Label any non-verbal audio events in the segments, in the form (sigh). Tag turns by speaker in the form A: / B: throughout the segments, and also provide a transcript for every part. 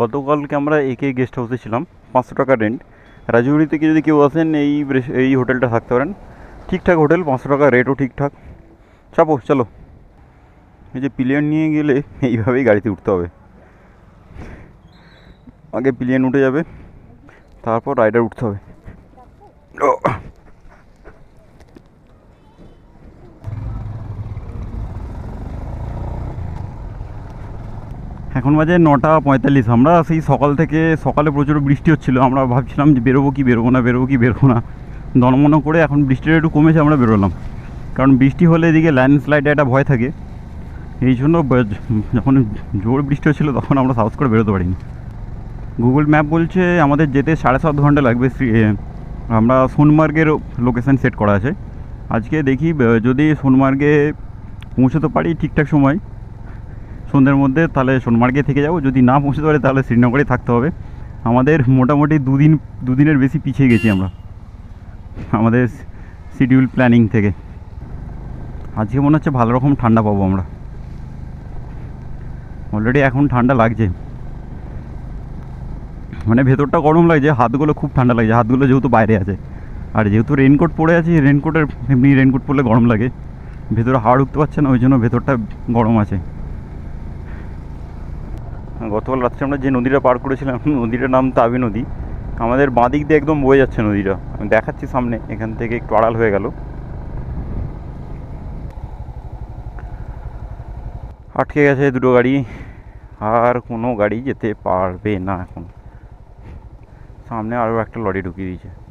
A: গতকালকে আমরা একে গেস্ট হাউসে ছিলাম, পাঁচশো টাকা রেন্ট রাজুরি থেকে যদি কেউ আসেন, এই এই হোটেলটা থাকতে পারেন। ঠিকঠাক হোটেল, পাঁচশো টাকা রেটও ঠিকঠাক। চাপো, চলো। এই যে পিলিয়ন নিয়ে গেলে এইভাবেই গাড়িতে উঠতে হবে। আগে পিলিয়ন উঠে যাবে, তারপর রাইডার উঠতে হবে। এখন বাজে নটা পঁয়তাল্লিশ। আমরা সেই সকাল থেকে, সকালে প্রচুর বৃষ্টি হচ্ছিল। আমরা ভাবছিলাম যে বেরোবো কি, বেরোবো না, বেরোবো কি, বেরোবো না। দনমন করে এখন বৃষ্টিটা একটু কমেছে, আমরা বেরোলাম। কারণ বৃষ্টি হলে এদিকে ল্যান্ডস্লাইডে একটা ভয় থাকে। এই জন্য যখন জোর বৃষ্টি হচ্ছিল তখন আমরা সাহস করে বেরোতে পারিনি। গুগল ম্যাপ বলছে আমাদের যেতে সাড়ে সাত ঘণ্টা লাগবে আমরা সোনমার্গের লোকেশান সেট করা আছে। আজকে দেখি যদি সোনমার্গে পৌঁছতে পারি ঠিকঠাক সময় সন্ধ্যের মধ্যে তাহলে সোনমার্গে থেকে যাব। যদি না পৌঁছতে পারে তাহলে শ্রীনগরে থাকতে হবে। আমাদের মোটামুটি দুদিন, দুদিনের বেশি পিছিয়ে গেছি আমরা। আমাদের শিডিউল প্ল্যানিং থেকে। আজকে মনে হচ্ছে ভালো রকম ঠান্ডা পাবো আমরা। অলরেডি এখন ঠান্ডা লাগছে। মানে ভেতরটা গরম লাগছে, হাতগুলো খুব ঠান্ডা লাগছে। হাতগুলো যেহেতু বাইরে আছে। আর যেহেতু রেনকোট পরে আছি রেনকোটের এমনি রেনকোট পরলে গরম লাগে। ভেতরে হাওয়া ঢুকতে পারছে না, ওই জন্য ভেতরটা গরম আছে। গতকাল রাত্রে আমরা যে নদীটা পার করেছিলাম, (laughs) নদীটার নাম তাবি নদী। আমাদের বাঁ দিক দিয়ে একদম বয়ে যাচ্ছে নদীটা। আমি দেখাচ্ছি সামনে, এখান থেকে একটু আড়াল হয়ে গেল। আটকে গেছে দুটো গাড়ি, আর কোনো গাড়ি যেতে পারবে না এখন। সামনে আরও একটা লরি ঢুকিয়ে দিয়েছে।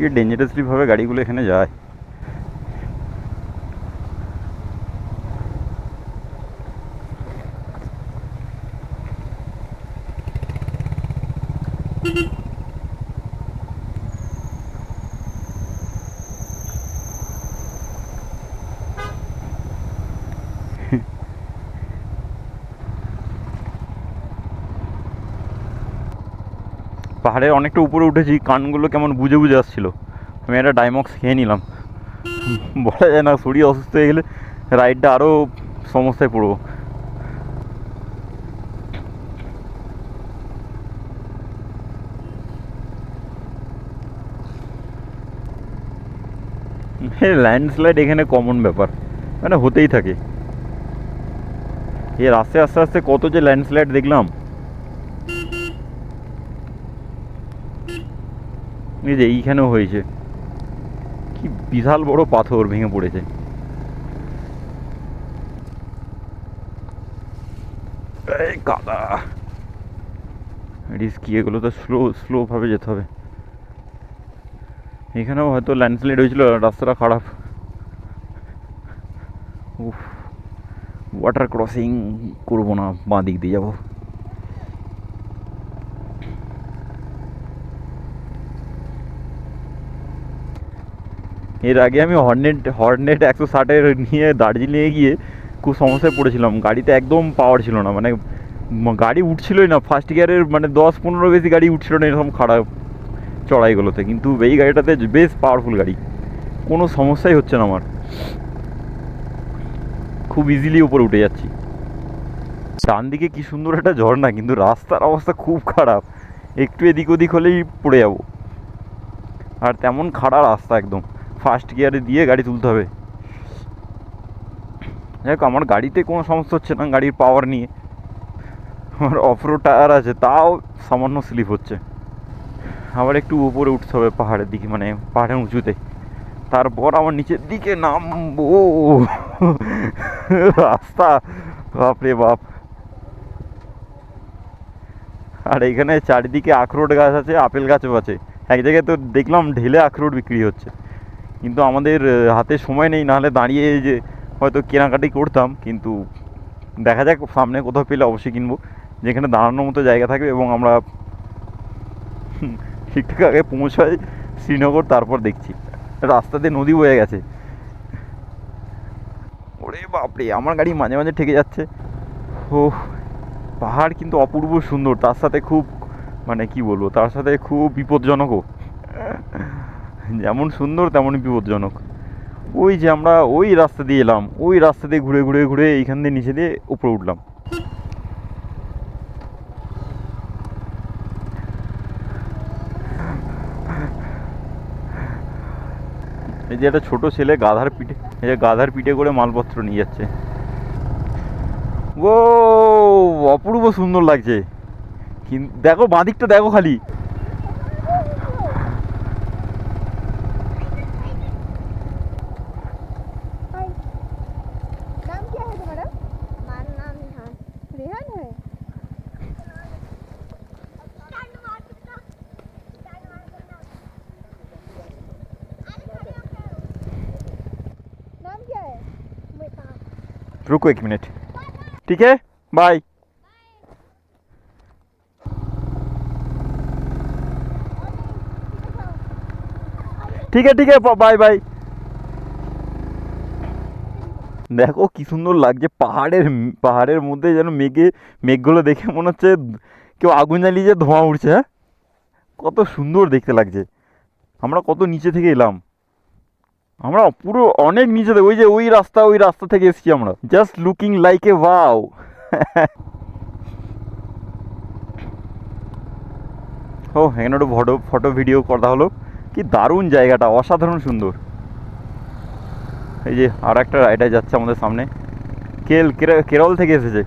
A: কি ডেঞ্জারাসলিভাবে গাড়িগুলো এখানে যায়? পাহাড়ের অনেকটা উপরে উঠেছি, কানগুলো কেমন বুঝে বুঝে আসছিল। আমি একটা ডাইমক্স খেয়ে নিলাম। বলা যায় না, শরীর অসুস্থ হয়ে গেলে রাইডটা আরও সমস্যায় পড়ব। ল্যান্ডস্লাইড এখানে কমন ব্যাপার। মানে হতেই থাকে। এর আস্তে আস্তে আস্তে কত যে ল্যান্ডস্লাইড দেখলাম এই যে এইখানেও হয়েছে। কি বিশাল বড় পাথর ভেঙে পড়েছে। কাদা। রিস্কি এগুলো তো স্লো স্লোভাবে যেতে হবে। এখানেও হয়তো ল্যান্ডস্লাইড হয়েছিল, রাস্তাটা খারাপ। উফ ওয়াটার ক্রসিং করব না বাঁ দিক দিয়ে যাব। এর আগে আমি হর্নেট হর্নেট একশো ষাটের নিয়ে দার্জিলিংয়ে গিয়ে খুব সমস্যায় পড়েছিলাম। গাড়িতে একদম পাওয়ার ছিল না মানে গাড়ি উঠছিলোই না। ফার্স্ট গিয়ারের মানে দশ পনেরো বেশি গাড়ি উঠছিল না এরকম খারাপ চড়াইগুলোতে। কিন্তু এই গাড়িটাতে বেশ পাওয়ারফুল গাড়ি। কোনো সমস্যাই হচ্ছে না আমার। খুব ইজিলি উপরে উঠে যাচ্ছি। ডান দিকে কি সুন্দর একটা ঝর্ণা, কিন্তু রাস্তার অবস্থা খুব খারাপ। একটু এদিক ওদিক হলেই পড়ে যাব। আর তেমন খাড়া রাস্তা একদম। ফার্স্ট গিয়ারে দিয়ে গাড়ি তুলতে হবে। হোক আমার গাড়িতে কোনো সমস্যা হচ্ছে না, গাড়ির পাওয়ার নিয়ে। আমার অফরোড টায়ার আছে, তাও সামান্য স্লিপ হচ্ছে। আবার একটু উপরে উঠতে হবে পাহাড়ের দিকে মানে পাহাড়ের উঁচুতে। তারপর আমার নিচের দিকে নামবো। রাস্তা, বাপরে বাপ। আর এখানে চারিদিকে আখরোট গাছ আছে, আপেল গাছও আছে। এক জায়গায় তো দেখলাম ঢেলে আখরোট বিক্রি হচ্ছে। কিন্তু আমাদের হাতে সময় নেই, নাহলে দাঁড়িয়ে যে হয়তো কেনাকাটি করতাম, কিন্তু দেখা যাক সামনে কোথাও পেলে অবশ্যই কিনবো। যেখানে দাঁড়ানোর মতো জায়গা থাকবে এবং আমরা (laughs) ঠিকঠাক আগে পৌঁছাই শ্রীনগর, তারপর দেখছি। রাস্তাতে নদী বয়ে গেছে। ওরে বাপরে, আমার গাড়ি মাঝে মাঝে ঠেকে যাচ্ছে। ও পাহাড় কিন্তু অপূর্ব সুন্দর, তার সাথে খুব মানে কি বলব, তার সাথে খুব বিপজ্জনকও। যেমন সুন্দর তেমনই বিপজ্জনক। ওই যে আমরা ওই রাস্তা দিয়ে এলাম, ওই রাস্তা দিয়ে ঘুরে ঘুরে ঘুরে এইখান দিয়ে নিচে দিয়ে উপরে উঠলাম। এই যে একটা ছোট ছেলে গাধার পিঠে, এই যে গাধার পিঠে করে মালপত্র নিয়ে যাচ্ছে। ও অপূর্ব সুন্দর লাগছে। কিন- দেখো বাঁদিকটা দেখো খালি। रुको एक मिनट ठीक है बाय ঠিক আছে ঠিক আছে বাই বাই দেখো কি সুন্দর লাগছে পাহাড়ের পাহাড়ের মধ্যে যেন মেঘে মেঘগুলো দেখে মনে হচ্ছে কেউ আগুন জ্বালিয়ে যে ধোঁয়া উঠছে হ্যাঁ কত সুন্দর দেখতে লাগছে আমরা কত নিচে থেকে এলাম আমরা পুরো অনেক নিচে ওই যে ওই রাস্তা ওই রাস্তা থেকে এসেছি আমরা। Just looking like a wow ও, এখানে একটু ফটো ফটো ভিডিও করা হলো। কি দারুণ জায়গাটা, অসাধারণ সুন্দর। এই যে আর একটা রাইডার যাচ্ছে আমাদের সামনে। কেল কেরল থেকে এসেছে।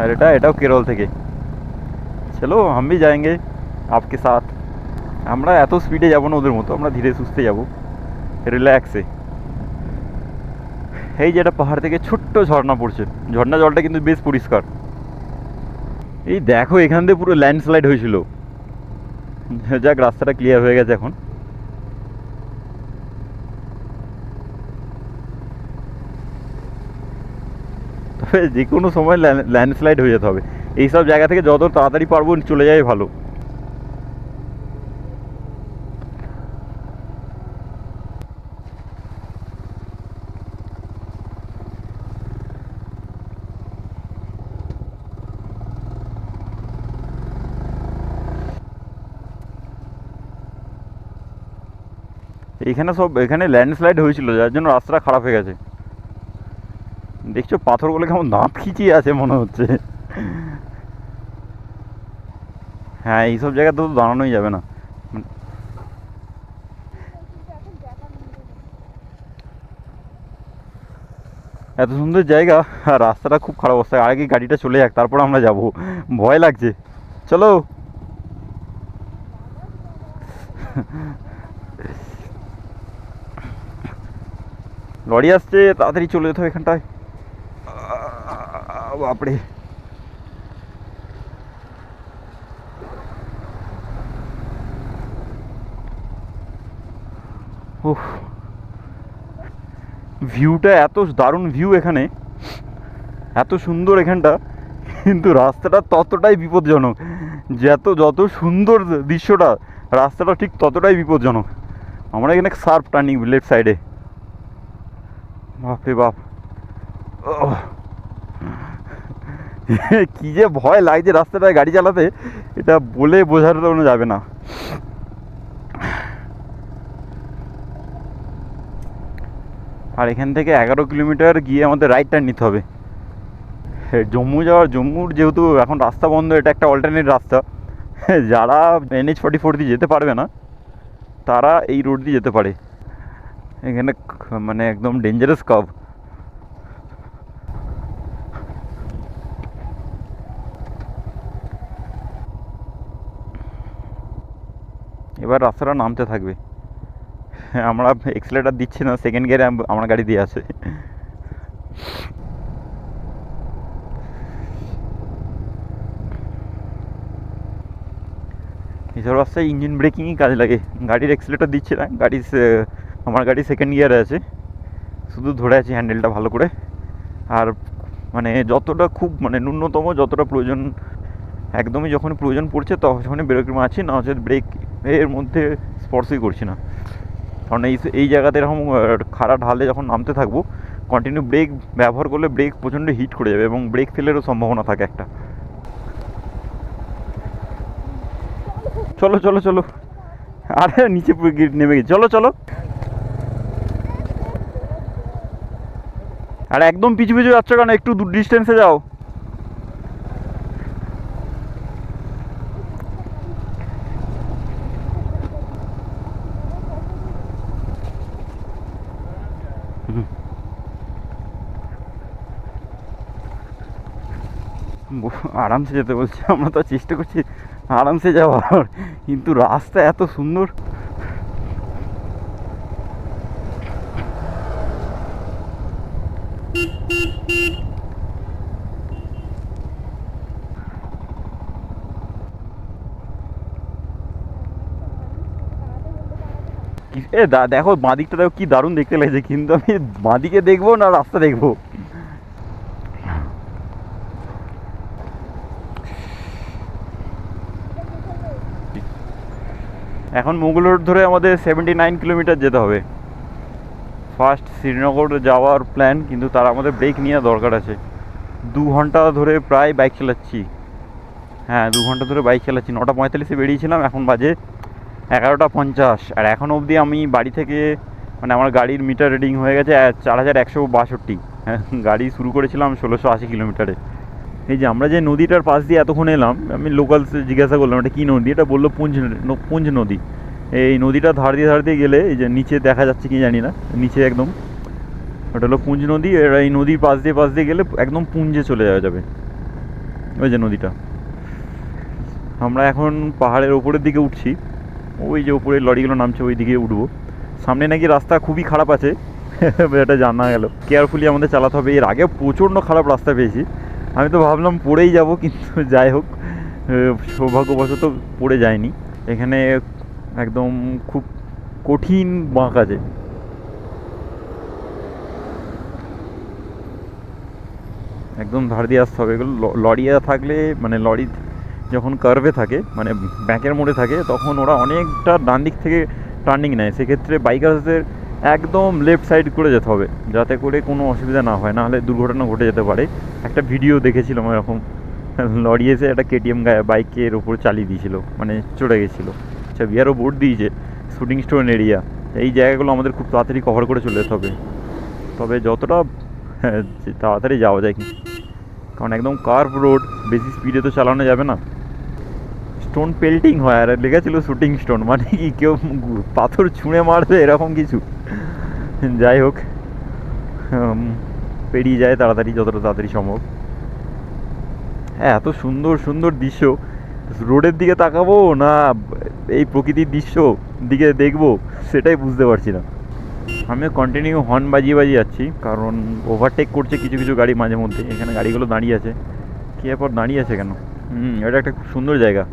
A: আর এটা, এটাও কেরল থেকে। চলো, আমি যায়গে আপকে সাথ। আমরা এত স্পিডে যাব না ওদের মতো, আমরা ধীরে সুস্থে যাব। রিল্যাক্সে এই যে একটা পাহাড় থেকে ছোট্ট ঝর্ণা পড়ছে। ঝর্ণা জলটা কিন্তু বেশ পরিষ্কার। এই দেখো, এখান দিয়ে পুরো ল্যান্ডস্লাইড হয়েছিল। যাক, রাস্তাটা ক্লিয়ার হয়ে গেছে এখন। তবে যে কোনো সময় ল্যান্ডস্লাইড হয়ে যেতে হবে। এইসব জায়গা থেকে যত তাড়াতাড়ি পারব, চলে যাই ভালো। এখানে সব, এখানে ল্যান্ডস্লাইড হয়েছিল, যার জন্য রাস্তাটা খারাপ হয়ে গেছে। দেখছ, পাথরগুলো কেমন দাঁত খিচিয়ে আছে মনে হচ্ছে। হ্যাঁ এইসব জায়গাতে তো দাঁড়ানোই যাবে না। এত সুন্দর জায়গা, আর রাস্তাটা খুব খারাপ অবস্থা। আগে গাড়িটা চলে যাক, তারপর আমরা যাব। ভয় লাগছে। চলো। লরি আসছে, তাড়াতাড়ি চলে যেতে হবে এখানটায়। বাপরে। ভিউটা এত দারুণ ভিউ এখানে। এত সুন্দর এখানটা। কিন্তু রাস্তাটা ততটাই বিপজ্জনক যত যত সুন্দর দৃশ্যটা, রাস্তাটা ঠিক ততটাই বিপজ্জনক। আমরা এখানে সার্ফ টার্নিং লেফট সাইডে। বাপরে বাপ। কি যে ভয় লাগছে রাস্তাটায় গাড়ি চালাতে এটা বলে বোঝানো যাবে না। আর এখান থেকে এগারো কিলোমিটার গিয়ে আমাদের রাইট টার্ন নিতে হবে। হ্যাঁ, জম্মু যাওয়ার জম্মুর যেহেতু এখন রাস্তা বন্ধ এটা একটা অল্টারনেট রাস্তা। যারা এনএইচ ফর্টি ফোর দিয়ে যেতে পারবে না তারা এই রোড দিয়ে যেতে পারে। এখানে মানে একদম ডেঞ্জারাস কাব এবার রাস্তাটা নামতে থাকবে। আমরা এক্সেলেটার দিচ্ছি না সেকেন্ড গিয়ারে আমার গাড়ি দিয়ে আছে এইসব রাস্তায় ইঞ্জিন ব্রেকিংই কাজ লাগে। গাড়ির এক্সেলেটার দিচ্ছে না গাড়ি সে- আমার গাড়ি সেকেন্ড গিয়ারে আছে। শুধু ধরে আছি হ্যান্ডেলটা ভালো করে। আর মানে যতটা খুব মানে ন্যূনতম যতটা প্রয়োজন, একদমই যখন প্রয়োজন পড়ছে তখনই ব্রেক মারছি না হচ্ছে ব্রেক এর মধ্যে স্পর্শই করছি না। কারণ এই এই জায়গাতে এরকম খাড়া ঢালে যখন নামতে থাকব কন্টিনিউ ব্রেক ব্যবহার করলে ব্রেক প্রচণ্ড হিট করে যাবে এবং ব্রেক ফেলেরও সম্ভাবনা থাকে একটা। চলো চলো চলো। আরে, নিচে নেমে গেছি। চলো চলো। আর একদম পিছু পিছু যাচ্ছ কেন? একটু দূর ডিস্টেন্সে যাও। আরামসে যেতে বলছি, আমরা তো চেষ্টা করছি আরামসে যাওয়ার, কিন্তু রাস্তা এত সুন্দর কি- এ দেখো বাঁদিকটা দেখো কি দারুণ দেখতে লাগছে, কিন্তু আমি বাঁদিকে দেখব না রাস্তা দেখব? এখন মুঘল রোড ধরে আমাদের সেভেন্টি নাইন কিলোমিটার যেতে হবে। ফার্স্ট শ্রীনগর যাওয়ার প্ল্যান কিন্তু তার আমাদের ব্রেক নেওয়া দরকার আছে। দু ঘণ্টা ধরে প্রায় বাইক চালাচ্ছি। হ্যাঁ দু ঘণ্টা ধরে বাইক চালাচ্ছি। নটা পঁয়তাল্লিশে বেরিয়েছিলাম, এখন বাজে এগারোটা পঞ্চাশ। আর এখন অবধি আমি বাড়ি থেকে মানে আমার গাড়ির মিটার রিডিং হয়ে গেছে চার হাজার একশো বাষট্টি। হ্যাঁ গাড়ি শুরু করেছিলাম ষোলোশো আশি কিলোমিটারে। এই যে আমরা যে নদীটার পাশ দিয়ে এতক্ষণ এলাম, আমি লোকাল জিজ্ঞাসা করলাম, এটা কী নদী? এটা বলল পুঞ্জ পুঞ্জ নদী। এই নদীটা ধার দিয়ে ধার দিয়ে গেলে, এই যে নিচে দেখা যাচ্ছে কি জানি না, নিচে একদম। ওটা হলো পুঞ্জ নদী এর এই নদীর পাশ দিয়ে পাশ দিয়ে গেলে একদম পুঞ্জে চলে যাওয়া যাবে। ওই যে নদীটা। আমরা এখন পাহাড়ের ওপরের দিকে উঠছি। ওই যে উপরে লরিগুলো নামছে, ওই দিকে উঠবো। সামনে নাকি রাস্তা খুবই খারাপ আছে। (laughs) এটা জানা গেল। কেয়ারফুলি আমাদের চালাতে হবে। এর আগে প্রচণ্ড খারাপ রাস্তা পেয়েছি। আমি তো ভাবলাম পড়েই যাব, কিন্তু (laughs) যাই হোক সৌভাগ্যবশত পড়ে যায়নি এখানে একদম খুব কঠিন বাঁক আছে। একদম ধার দিয়ে আসতে হবে। এগুলো ল- লরিয়া থাকলে মানে লরি যখন কার্ভে থাকে মানে ব্যাকের মোড়ে থাকে তখন ওরা অনেকটা ডান দিক থেকে টার্নিং নেয়। সেক্ষেত্রে বাইকারদের একদম লেফট সাইড করে যেতে হবে যাতে করে কোনো অসুবিধা না হয়। নাহলে দুর্ঘটনা ঘটে যেতে পারে। একটা ভিডিও দেখেছিলাম এরকম লরি এসে একটা কেটিএম গায়ে বাইকের ওপর চালিয়ে দিয়েছিল মানে চড়ে গেছিল। আচ্ছা বিয়ারও বোর্ড দিয়েছে শুটিং স্টোন এরিয়া এই জায়গাগুলো আমাদের খুব তাড়াতাড়ি কভার করে চলে যেতে হবে। তবে যতটা হ্যাঁ, তাড়াতাড়ি যাওয়া যায় কি কারণ একদম কার্ভ রোড বেশি স্পিডে তো চালানো যাবে না। স্টোন পেল্টিং হয়, আর লেগেছিল শুটিং স্টোন মানে কি কেউ পাথর ছুঁড়ে মারবে, এরকম কিছু। যাই হোক পেরিয়ে যায় তাড়াতাড়ি, যতটা তাড়াতাড়ি সম্ভব। হ্যাঁ এত সুন্দর সুন্দর দৃশ্য। রোডের দিকে তাকাবো না এই প্রকৃতির দৃশ্য দিকে দেখব, সেটাই বুঝতে পারছি না। আমি কন্টিনিউ হর্ন বাজিয়ে বাজিয়ে যাচ্ছি, কারণ ওভারটেক করছে কিছু কিছু গাড়ি মাঝে মধ্যে। এখানে গাড়িগুলো দাঁড়িয়ে আছে। কি এরপর দাঁড়িয়ে আছে কেন? হুম, এটা একটা খুব সুন্দর জায়গা।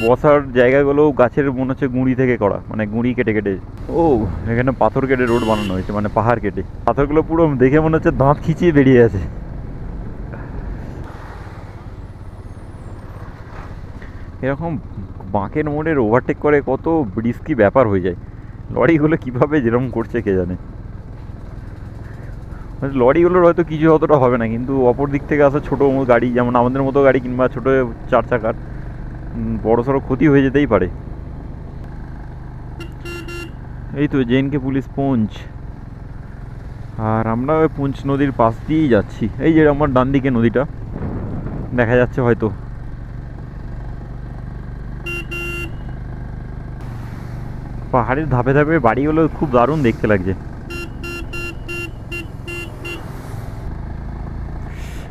A: বসার জায়গাগুলো গাছের মনে হচ্ছে গুঁড়ি থেকে করা মানে গুঁড়ি কেটে কেটে। ও, এখানে পাথর কেটে রোড বানানো হয়েছে মানে পাহাড় কেটে। পাথরগুলো পুরো দেখে মনে হচ্ছে দাঁত খিচিয়ে বেরিয়ে আছে। এরকম বাঁকের মোড়ের ওভারটেক করে কত রিস্কি ব্যাপার হয়ে যায়। লরিগুলো কীভাবে যেরকম করছে কে জানে। মানে লরিগুলোর হয়তো কিছু অতটা হবে না, কিন্তু অপর দিক থেকে আসা ছোটো গাড়ি, যেমন আমাদের মতো গাড়ি কিংবা ছোটো চার চাকার বড় সড়ো ক্ষতি হয়ে যেতেই পারে। এই তো জেনকে পুলিশ পঞ্চ আর আমরা ওই পুঞ্চ নদীর পাশ দিয়েই যাচ্ছি। এই যে আমার ডান দিকে নদীটা, দেখা যাচ্ছে হয়তো। পাহাড়ের ধাপে ধাপে বাড়িগুলো খুব দারুণ দেখতে লাগছে।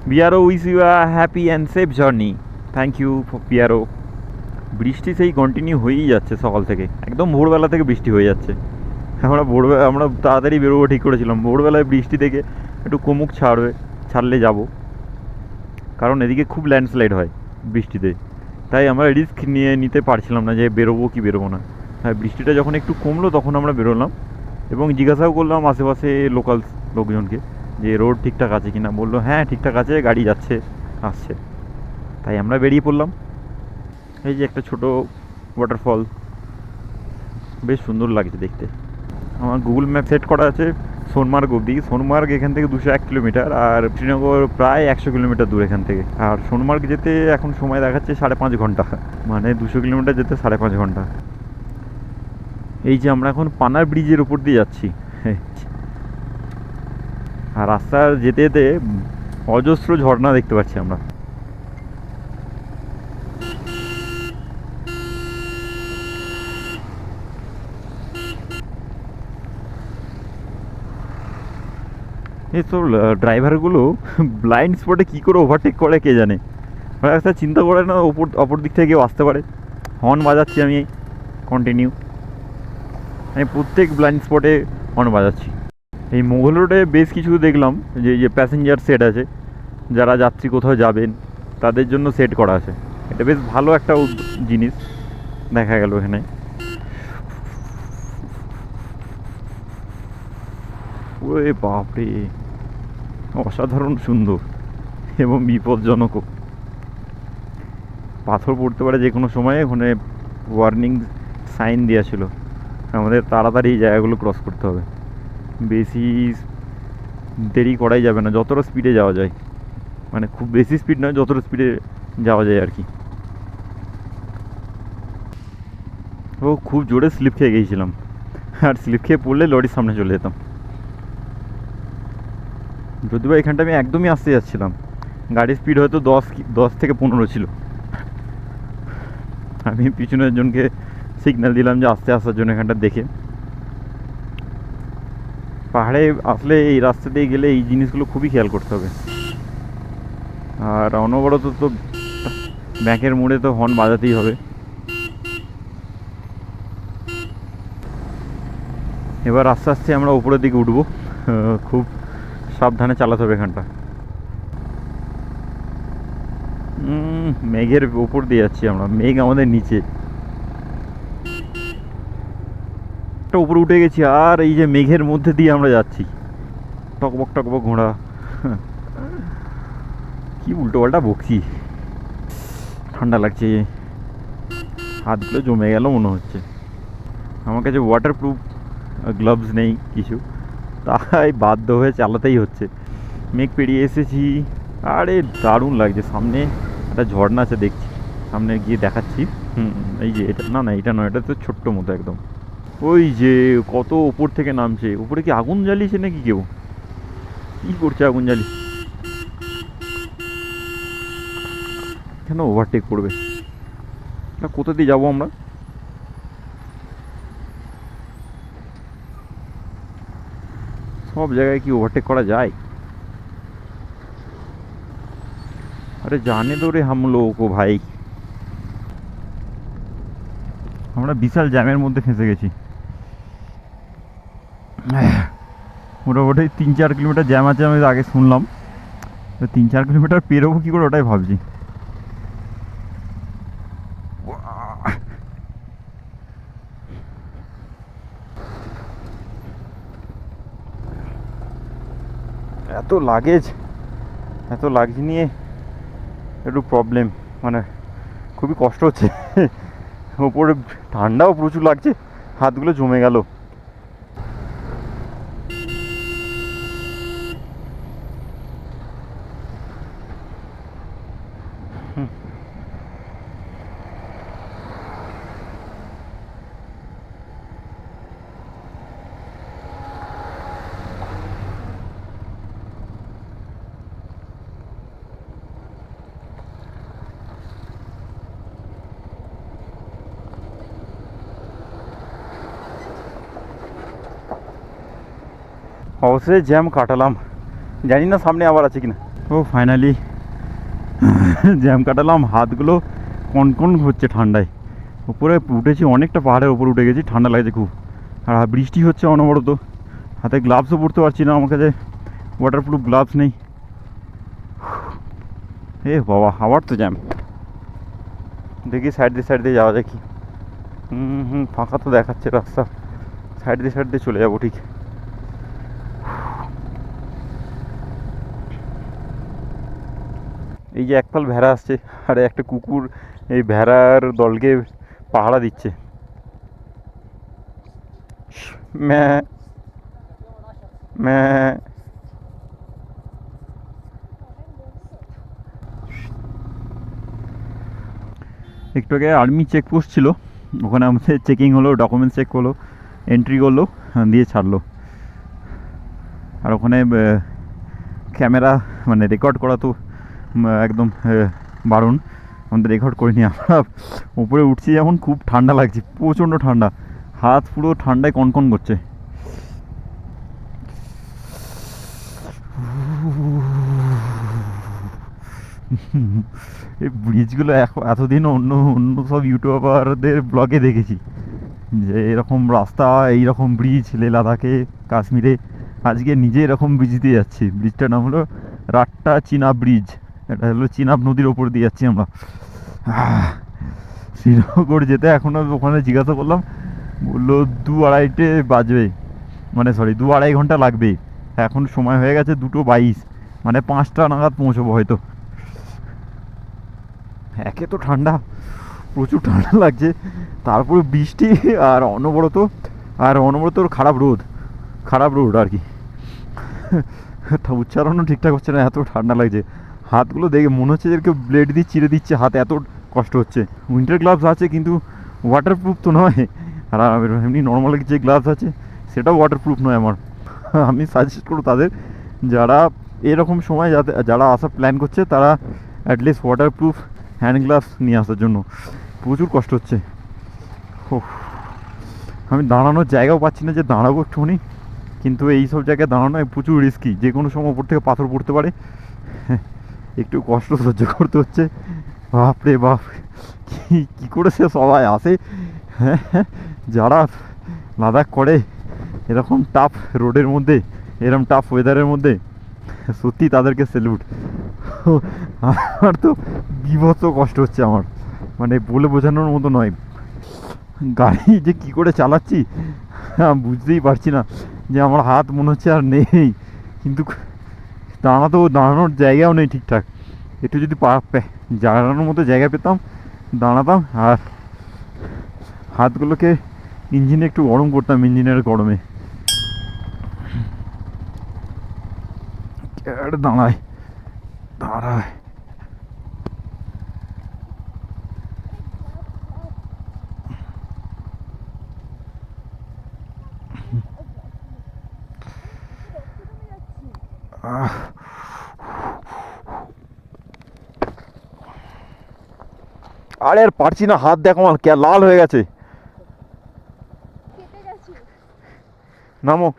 A: BRO wish you a happy and safe journey. Thank you BRO বৃষ্টি সেই কন্টিনিউ হয়েই যাচ্ছে সকাল থেকে। একদম ভোরবেলা থেকে বৃষ্টি হয়ে যাচ্ছে। আমরা ভোরবেলা আমরা তাড়াতাড়ি বেরোবো ঠিক করেছিলাম। ভোরবেলায় বৃষ্টি থেকে একটু কমুক ছাড়বে, ছাড়লে যাব। কারণ এদিকে খুব ল্যান্ডস্লাইড হয় বৃষ্টিতে। তাই আমরা রিস্ক নিয়ে নিতে পারছিলাম না যে বেরোবো কি বেরোবো না। হ্যাঁ বৃষ্টিটা যখন একটু কমলো তখন আমরা বেরোলাম এবং জিজ্ঞাসাও করলাম আশেপাশে লোকাল লোকজনকে যে রোড ঠিকঠাক আছে কিনা। বলল হ্যাঁ ঠিকঠাক আছে, গাড়ি যাচ্ছে, আসছে। তাই আমরা বেরিয়ে পড়লাম। এই যে একটা ছোট ওয়াটারফল বেশ সুন্দর লাগছে দেখতে। আমার গুগল ম্যাপ সেট করা আছে সোনমার্গ অবধি। সোনমার্গ এখান থেকে দুশো এক কিলোমিটার আর শ্রীনগর প্রায় একশো কিলোমিটার দূর এখান থেকে। আর সোনমার্গ যেতে এখন সময় দেখাচ্ছে সাড়ে পাঁচ ঘণ্টা। মানে দুশো কিলোমিটার যেতে সাড়ে পাঁচ ঘণ্টা। এই যে আমরা এখন পানার ব্রিজের উপর দিয়ে যাচ্ছি। আর রাস্তার যেতে যেতে অজস্র ঝর্ণা দেখতে পাচ্ছি আমরা। এইসব ড্রাইভারগুলো ব্লাইন্ড স্পটে কী করে ওভারটেক করে কে জানে? একটা চিন্তা করে না ওপর অপর দিক থেকে কেউ আসতে পারে। হর্ন বাজাচ্ছি আমি কন্টিনিউ আমি প্রত্যেক ব্লাইন্ড স্পটে হর্ন বাজাচ্ছি। এই মোঘল রোডে বেশ কিছু দেখলাম, যে যে প্যাসেঞ্জার সেট আছে। যারা যাত্রী কোথাও যাবেন, তাদের জন্য সেট করা আছে। এটা বেশ ভালো একটা জিনিস। দেখা গেল এখানে। ওরে বাপরে, অসাধারণ সুন্দর এবং বিপজ্জনকও পাথর পড়তে পারে যে কোনো সময়ে, ওখানে ওয়ার্নিং সাইন দেওয়া ছিল। আমাদের তাড়াতাড়ি এই জায়গাগুলো ক্রস করতে হবে। বেশি দেরি করাই যাবে না, যতটা স্পিডে যাওয়া যায়। মানে খুব বেশি স্পিড নয়, যতটা স্পিডে যাওয়া যায় আর কি। ও, খুব জোরে স্লিপ খেয়ে গিয়েছিলাম। আর স্লিপ খেয়ে পড়লে লরির সামনে চলে যেতাম। যদিও বা এখানটা আমি একদমই আসতে যাচ্ছিলাম। গাড়ির স্পিড হয়তো দশ দশ থেকে পনেরো ছিল। আমি পিছনের জনকে সিগন্যাল দিলাম যে আস্তে আসার জন্য এখানটা দেখে। পাহাড়ে আসলে এই রাস্তা দিয়ে গেলে এই জিনিসগুলো খুবই খেয়াল করতে হবে। আর অনবরত তো ব্যাংকের মোড়ে তো হর্ন বাজাতেই হবে। এবার আস্তে আস্তে আমরা উপরের দিকে উঠবো। খুব সাবধানে চালাতে হবে এখানটা। মেঘের উপর দিয়ে যাচ্ছি আমরা। মেঘ আমাদের নিচে। একটা উপরে উঠে গেছি, আর এই যে মেঘের মধ্যে দিয়ে আমরা যাচ্ছি। টকবক টকবক ঘোড়া। কি উল্টো পাল্টা বকছি। ঠান্ডা লাগছে। হাতগুলো জমে গেল মনে হচ্ছে। আমার কাছে ওয়াটার প্রুফ গ্লাভস নেই কিছু। তাই বাধ্য হয়ে চালাতেই হচ্ছে। মেঘ পেরিয়ে এসেছি। আরে দারুণ লাগছে। সামনে একটা ঝর্ণা আছে দেখছি। সামনে গিয়ে দেখাচ্ছি। হুম, এই যে এটা, না না, এটা নয়, এটা তো ছোট্ট মতো একদম। ওই যে কত ওপর থেকে নামছে। উপরে কি আগুন জ্বালিয়েছে নাকি কেউ? কি করছে আগুন জ্বালি কেন ওভারটেক করবে? কোথা দিয়ে যাব আমরা? সব জায়গায় কি ওভারটেক করা যায়? আরে জানে তো রে হামলো ওকো ভাই। আমরা বিশাল জ্যামের মধ্যে ফেঁসে গেছি। মোটামুটি তিন চার কিলোমিটার জ্যাম আছে আমি আগে শুনলাম। তো তিন চার কিলোমিটার পেরোবো কী করে ওটাই ভাবছি। এত লাগেজ এত লাগেজ নিয়ে একটু প্রবলেম মানে খুবই কষ্ট হচ্ছে। (laughs) ওপরে ঠান্ডাও প্রচুর লাগছে, হাতগুলো জমে গেল। অবশ্যই জ্যাম কাটালাম। জানি না সামনে আবার আছে কিনা। ও ফাইনালি (laughs) জ্যাম কাটালাম, হাতগুলো কনকন হচ্ছে ঠান্ডায়। উপরে উঠেছি, অনেকটা পাহাড়ের উপর উঠে গেছি, ঠান্ডা লাগছে খুব। আর বৃষ্টি হচ্ছে অনবরত। হাতে গ্লাভসও পরতে পারছি না আমার কাছে। ওয়াটারপ্রুফ গ্লাভস নেই। (sighs) এ বাবা, আবার তো জ্যাম। দেখি সাইড দিয়ে সাইড দিয়ে যাওয়া যায় কি। হুম হুম ফাঁকা তো দেখাচ্ছে রাস্তা। সাইড দিয়ে সাইড দিয়ে চলে যাব, ঠিক। এই যে একপাল ভেড়া আসছে আর একটা কুকুর এই ভেড়ার দলকে পাহারা দিচ্ছে ম্যা ম্যাঁ। একটু আগে আর্মি চেকপোস্ট ছিল ওখানে আমাদের চেকিং হলো ডকুমেন্টস চেক হলো এন্ট্রি করল হ্যাঁ, দিয়ে ছাড়লো আর ওখানে ক্যামেরা মানে রেকর্ড করা তো একদম বারণ। আমাদের রেকর্ড করিনি আমরা। উপরে উঠছি যেমন, খুব ঠান্ডা লাগছে, প্রচণ্ড ঠান্ডা। হাত পুরো ঠান্ডায় কনকন করছে। এই ব্রিজগুলো এতদিন অন্য অন্য সব ইউটিউবারদের ব্লগে দেখেছি। যে এরকম রাস্তা, এইরকম ব্রিজ লে লাদাখে, কাশ্মীরে। আজকে নিজে এরকম ব্রিজ দিয়ে যাচ্ছি। ব্রিজটার নাম হলো রাট্টা চিনাব ব্রিজ এটা হলো চিনাব নদীর ওপর দিয়ে যাচ্ছি আমরা। শ্রীনগর যেতে এখনও ওখানে জিজ্ঞাসা করলাম, বলল দু আড়াইটে বাজবে। মানে সরি দু আড়াই ঘণ্টা লাগবে। এখন সময় হয়ে গেছে দুটো বাইশ। মানে পাঁচটা নাগাদ পৌঁছবো হয়তো। একে তো ঠান্ডা, প্রচুর ঠান্ডা লাগছে। তারপরে বৃষ্টি আর অনবরত আর অনবরত খারাপ রোদ। খারাপ রোদ আর কি। উচ্চারণও ঠিকঠাক হচ্ছে না, এত ঠান্ডা লাগছে। হাতগুলো দেখে মনে হচ্ছে যে কেউ ব্লেড দিয়ে চিরে দিচ্ছে হাত এত কষ্ট হচ্ছে। উইন্টার গ্লাভস আছে কিন্তু ওয়াটারপ্রুফ তো নয়। আর এমনি নর্মাল যে গ্লাভস আছে সেটাও ওয়াটারপ্রুফ নয় আমার। আমি সাজেস্ট করব তাদের যারা এরকম সময় যাতে যারা আসার প্ল্যান করছে তারা অ্যাটলিস্ট ওয়াটারপ্রুফ হ্যান্ড গ্লাভস নিয়ে আসার জন্য। প্রচুর কষ্ট হচ্ছে। ওহ, আমি দাঁড়ানোর জায়গাও পাচ্ছি না যে দাঁড়াবো একটুখানি। কিন্তু এই সব জায়গায় দাঁড়ানো প্রচুর রিস্কি যে কোনো সময় ওপর থেকে পাথর পড়তে পারে। একটু কষ্ট সহ্য করতে হচ্ছে। বাপরে বাপ, কি, কী করে সে সবাই? আসে হ্যাঁ যারা লাদাখ করে, এরকম টাফ রোডের মধ্যে এরকম টাফ ওয়েদারের মধ্যে, সত্যি তাদেরকে স্যালুট আমার তো বিভৎস কষ্ট হচ্ছে আমার। মানে বলে বোঝানোর মতো নয়। গাড়ি যে কি করে চালাচ্ছি, বুঝতেই পারছি না যে আমার হাত মনে হচ্ছে আর নেই। কিন্তু দাঁড়াতেও দাঁড়ানোর জায়গাও নেই ঠিকঠাক। একটু যদি পে- দাঁড়ানোর মতো জায়গা পেতাম, দাঁড়াতাম আর হাতগুলোকে ইঞ্জিনে একটু গরম করতাম ইঞ্জিনের গরমে। দাঁড়ায় দাঁড়ায়। আরে আর পারছি না হাত দেখো আমার কে লাল হয়ে গেছে। নামো।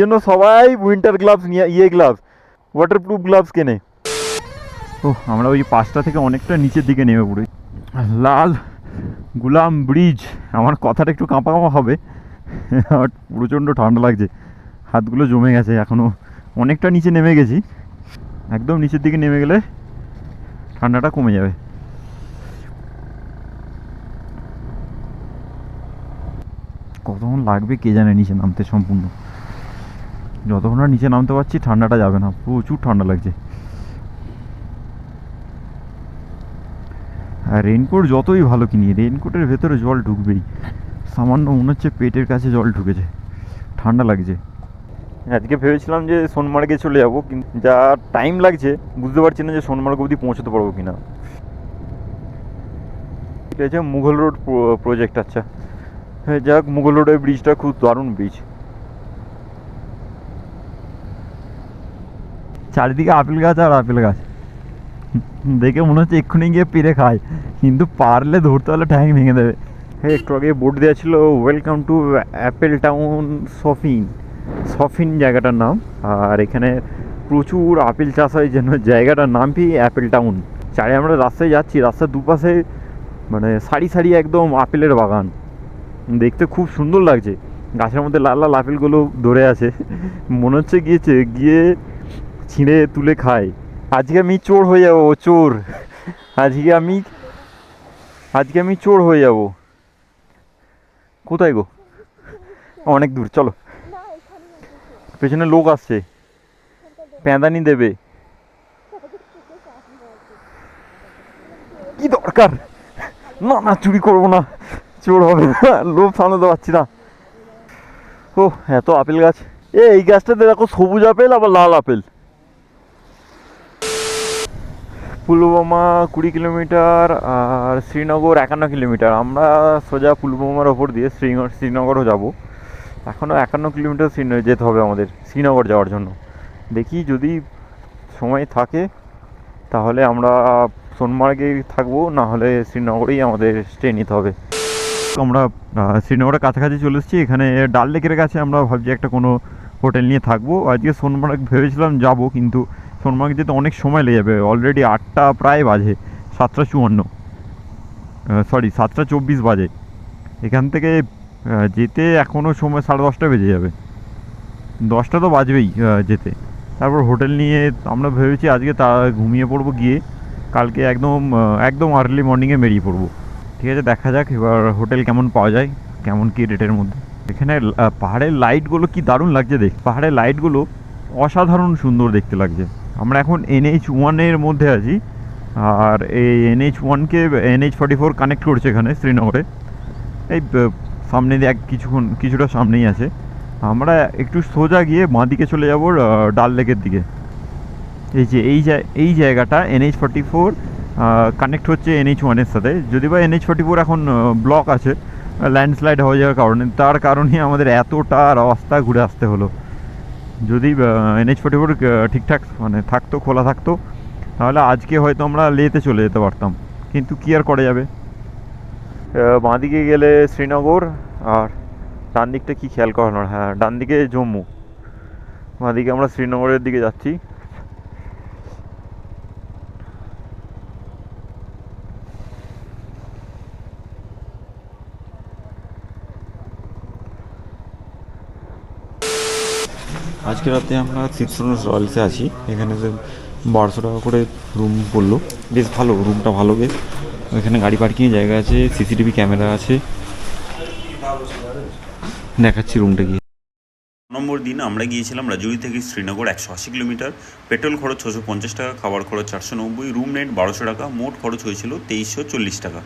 A: জন্য সবাই উইন্টার গ্লাভস নিয়ে ইয়ে গ্লাভস ওয়াটারপ্রুফ গ্লাভস কেনে। ও আমরা ওই পাঁচটা থেকে অনেকটা নিচের দিকে নেমে পড়ি। লাল গুলাম ব্রিজ, আমার কথাটা একটু কাঁপা কাঁপা হবে। আমার প্রচণ্ড ঠান্ডা লাগছে। হাতগুলো জমে গেছে এখনও অনেকটা নিচে নেমে গেছি। একদম নিচের দিকে নেমে গেলে ঠান্ডাটা কমে যাবে। কতক্ষণ লাগবে কে জানে নিচে নামতে সম্পূর্ণ। যতক্ষণ না নিচে নামতে পারছি, ঠান্ডাটা যাবে না। প্রচুর ঠান্ডা লাগছে। আর রেনকোট যতই ভালো কিনি রেনকোটের ভেতরে জল ঢুকবেই। সামান্য মনে হচ্ছে পেটের কাছে জল ঢুকেছে। ঠান্ডা লাগছে। আজকে ভেবেছিলাম যে সোনমার্গে চলে যাব, কিন্তু যা টাইম লাগছে, বুঝতে পারছি না যে সোনমার্গ অবধি পৌঁছতে পারব কিনা। এটা আছে, মুঘল রোড প্রজেক্ট আচ্ছা। হ্যাঁ যাক, মুঘল রোডের ব্রিজটা খুব দারুণ ব্রিজ চারিদিকে আপেল গাছ আর আপেল গাছ। দেখে মনে হচ্ছে এক্ষুনি গিয়ে পেরে খায় কিন্তু পারলে ধরতে হলে ঠ্যাং ভেঙে দেবে। হ্যাঁ একটু আগে বোর্ড দেওয়া ছিল ওয়েলকাম টু অ্যাপেল টাউন সফিন সফিন জায়গাটার নাম। আর এখানে প্রচুর আপেল চাষ হয় যেন জায়গাটার নামই অ্যাপেল টাউন চারে আমরা রাস্তায় যাচ্ছি, রাস্তার দুপাশে মানে সারি সারি একদম আপেলের বাগান। দেখতে খুব সুন্দর লাগছে। গাছের মধ্যে লাল লাল আপেলগুলো ধরে আছে। মনে হচ্ছে গিয়েছে, গিয়ে ছিঁড়ে তুলে খায়। আজকে আমি চোর হয়ে যাব চোর। আজকে আমি আজকে আমি চোর হয়ে যাব। কোথায় গো? অনেক দূর, চলো। পেছনে লোক আসছে। প্যাঁদানি দেবে। কি দরকার? না না, চুরি করব না। চোর হবে না, লোভ সামলাতে পারছি না। ও এত আপেল গাছ। এই গাছটাতে দেখো সবুজ আপেল, আবার লাল আপেল। পুলওয়ামা কুড়ি কিলোমিটার আর শ্রীনগর একান্ন কিলোমিটার। আমরা সোজা পুলওয়ামার ওপর দিয়ে শ্রীনগর শ্রীনগরও যাব। এখনও একান্ন কিলোমিটার শ্রীনগর যেতে হবে আমাদের শ্রীনগর যাওয়ার জন্য। দেখি যদি সময় থাকে, তাহলে আমরা সোনমার্গে থাকব, না হলে শ্রীনগরেই আমাদের স্টে নিতে হবে। আমরা শ্রীনগরের কাছাকাছি চলে এসেছি। এখানে ডাল লেকের কাছে আমরা ভাবছি একটা কোনো হোটেল নিয়ে থাকব। আজকে সোনমার্গ ভেবেছিলাম যাব, কিন্তু সোনমার্গ যেতে অনেক সময় লেগে যাবে অলরেডি আটটা প্রায় বাজে, সাতটা চুয়ান্ন। সরি সাতটা চব্বিশ বাজে। এখান থেকে যেতে এখনও সময় সাড়ে দশটা বেজে যাবে। দশটা তো বাজবেই যেতে। তারপর হোটেল নিয়ে আমরা ভেবেছি আজকে তা ঘুমিয়ে পড়ব গিয়ে, কালকে একদম একদম আর্লি মর্নিংয়ে বেরিয়ে পড়ব। ঠিক আছে, দেখা যাক এবার হোটেল কেমন পাওয়া যায়, কেমন কি রেটের মধ্যে। এখানে পাহাড়ের লাইটগুলো কি দারুণ লাগছে দেখ, পাহাড়ের লাইটগুলো অসাধারণ সুন্দর দেখতে লাগছে। আমরা এখন এনএইচ ওয়ানের মধ্যে আছি, আর এই এনএইচ ওয়ানকে এনএইচ ফর্টি ফোর কানেক্ট করছে এখানে শ্রীনগরে। এই সামনে দিয়ে এক কিছুক্ষণ, কিছুটা সামনেই আছে। আমরা একটু সোজা গিয়ে বাঁ দিকে চলে যাব ডাল লেকের দিকে। এই যে, এই এই জায়গাটা এনএইচ ফর্টি ফোর কানেক্ট হচ্ছে এনএইচ ওয়ানের সাথে। যদি বা এনএইচ ফর্টি ফোর এখন ব্লক আছে ল্যান্ডস্লাইড হয়ে যাওয়ার কারণে, তার কারণে আমাদের এতটা রাস্তা ঘুরে আসতে হলো। যদি এনএইচ ফোর্টি ফোর ঠিকঠাক মানে থাকতো, খোলা থাকতো, তাহলে আজকে হয়তো আমরা লেতে চলে যেতে পারতাম। কিন্তু কী আর করা যাবে? বাঁদিকে গেলে শ্রীনগর আর ডান দিকটা কী খেয়াল করানোর? হ্যাঁ ডান দিকে জম্মু। বাঁদিকে আমরা শ্রীনগরের দিকে যাচ্ছি। আজকে রাতে আমরা সিক্সরোনস রয়্যালসে আছি। এখানে যে বারোশো টাকা করে রুম পড়ল। বেশ ভালো রুমটা ভালো বেশ। এখানে গাড়ি পার্কিংয়ের জায়গা আছে সিসিটিভি ক্যামেরা আছে। দেখাচ্ছি রুমটা গিয়ে।
B: নম্বর দিন আমরা গিয়েছিলাম রাজৌরি থেকে শ্রীনগর একশো আশি কিলোমিটার। পেট্রোল খরচ ছশো পঞ্চাশ টাকা, খাবার খরচ চারশো নব্বই রুম রেন্ট বারোশো টাকা, মোট খরচ হয়েছিল তেইশশো চল্লিশ টাকা।